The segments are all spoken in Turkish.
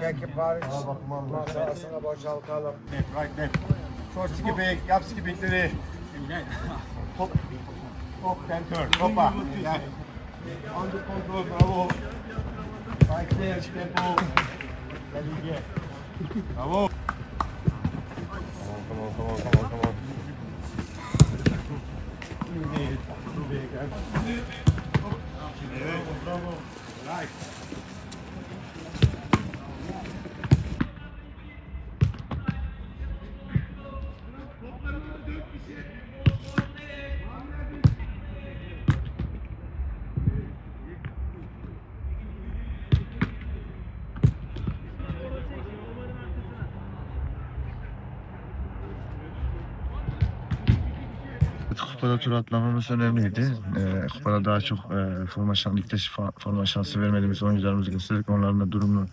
Teknik Paris. Masasını boşaltalım. Right left. Short skipping, yap skippingleri. Top. Top center. Topa. Under control, bravo. Right there, tempo. Gel ilgiye. Bravo. Come on, come on, come on, come on. İyi değil. İyi değil, gel. Evet, bravo. Right. Kupada tur atlamamız önemliydi. Ee, kupada daha çok e, forma şansı, ligde forma şansı vermediğimiz oyuncularımızı gösterdik. Onların da durumunu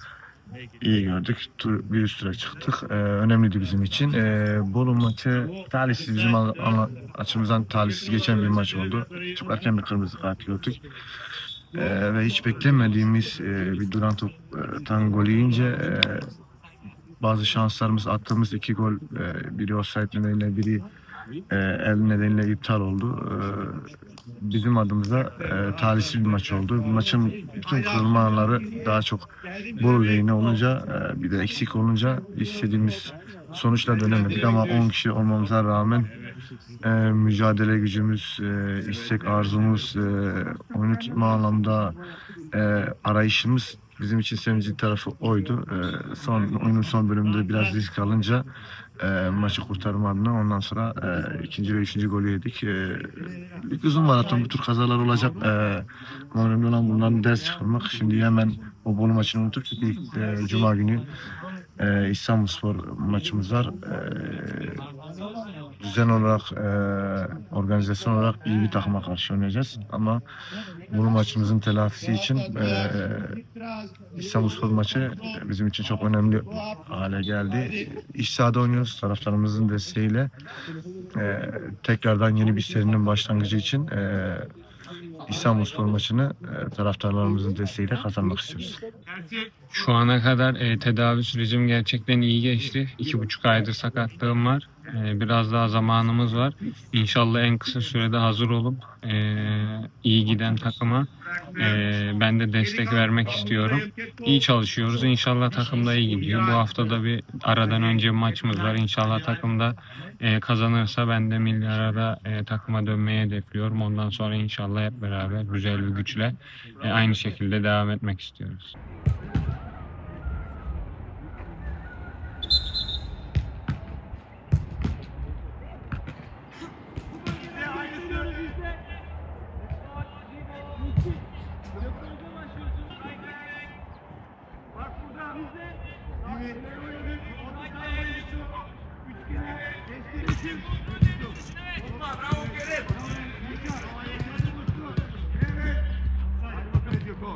iyi gördük. Tur, bir üst tura çıktık. Ee, önemliydi bizim için. Ee, Bolu maçı talihsiz bizim ana- açımızdan talihsiz geçen bir maç oldu. Çok erken bir kırmızı kart gördük. Ee, ve hiç beklemediğimiz e, bir duran toptan gol yiyince e, bazı şanslarımız attığımız iki gol e, biri offside nedeniyle biri e, el nedeniyle iptal oldu. E, bizim adımıza e, talihsiz bir maç oldu. Maçın bütün kırılmaları daha çok Bolu lehine olunca e, bir de eksik olunca istediğimiz sonuçla dönemedik ama 10 kişi olmamıza rağmen e, mücadele gücümüz, e, istek arzumuz, e, oyunu tutma anlamda e, arayışımız bizim için sevinci tarafı oydu. E, son oyunun son bölümünde biraz risk alınca e, maçı kurtarma adına ondan sonra e, ikinci ve üçüncü golü yedik. E, bir uzun maraton bu tür kazalar olacak. E, önemli olan bundan ders çıkarmak. Şimdi hemen o Bolu maçını unutup çünkü ilk, e, Cuma günü e, İstanbulspor maçımız var. E, düzen olarak, e, organizasyon olarak iyi bir takıma karşı oynayacağız. Ama bu maçımızın telafisi için e, İstanbulspor maçı bizim için çok önemli hale geldi. İç sahada oynuyoruz taraftarımızın desteğiyle. E, tekrardan yeni bir serinin başlangıcı için e, İstanbulspor maçını e, taraftarlarımızın desteğiyle kazanmak istiyoruz. Şu ana kadar e, tedavi sürecim gerçekten iyi geçti. İki buçuk aydır sakatlığım var. E, biraz daha zamanımız var. İnşallah en kısa sürede hazır olup e, iyi giden takıma e, ben de destek vermek istiyorum. İyi çalışıyoruz. İnşallah takımda iyi gidiyor. Bu hafta da bir aradan önce maçımız var. İnşallah takımda kazanırsa ben de milli arada takıma dönmeyi hedefliyorum. Ondan sonra inşallah hep beraber güzel bir güçle aynı şekilde devam etmek istiyoruz. Bravo Kerem. Evet. Hadi bakalım Diyoko.